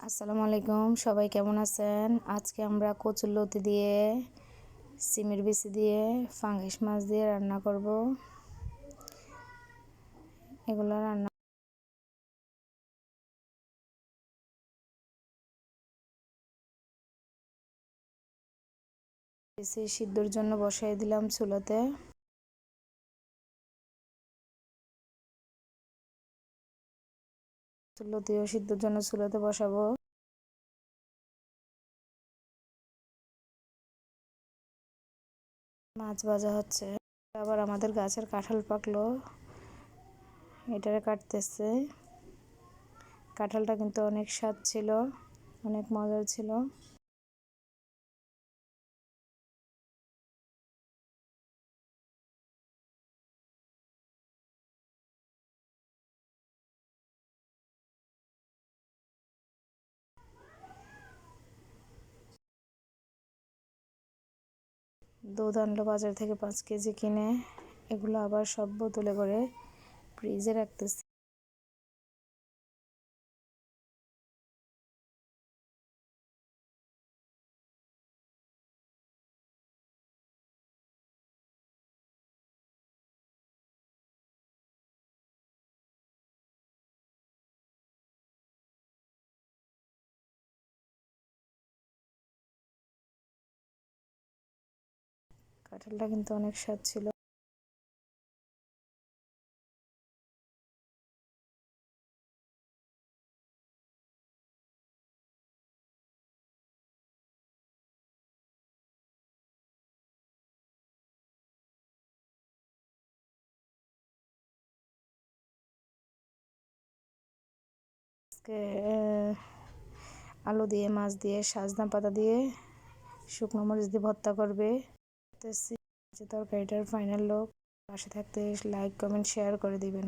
আসসালামু আলাইকুম, সবাই কেমন আছেন? আজকে আমরা কচুর লতি দিয়ে, সিমের বিচি দিয়ে, ফাঙ্গিস মাছ দিয়ে রান্না করব। এগুলো রান্না সিদ্ধর জন্য বসাই দিলাম চুলোতে। লতিও সিদ্ধর জন্য চুলোতে বসাবো। মাছ ভাজা হচ্ছে। আবার আমাদের গাছের কাঁঠাল পাকলো। এটারে কাটতেছে। কাঁঠালটা কিন্তু অনেক স্বাদ ছিল, অনেক মজার ছিল। দুধ আনলো বাজার থেকে পাঁচ কেজি কিনে এগুলো আবার সব বোতলে করে ফ্রিজে রাখতেছি। কাঁঠালটা কিন্তু অনেক স্বাদ ছিল। আলু দিয়ে, মাছ দিয়ে, সাজনা পাতা দিয়ে শুকনো মরিচ দিয়ে ভর্তা করবে। তরকারিটার ফাইনাল লোক পাশে থাকতে লাইক কমেন্ট শেয়ার করে দিবেন।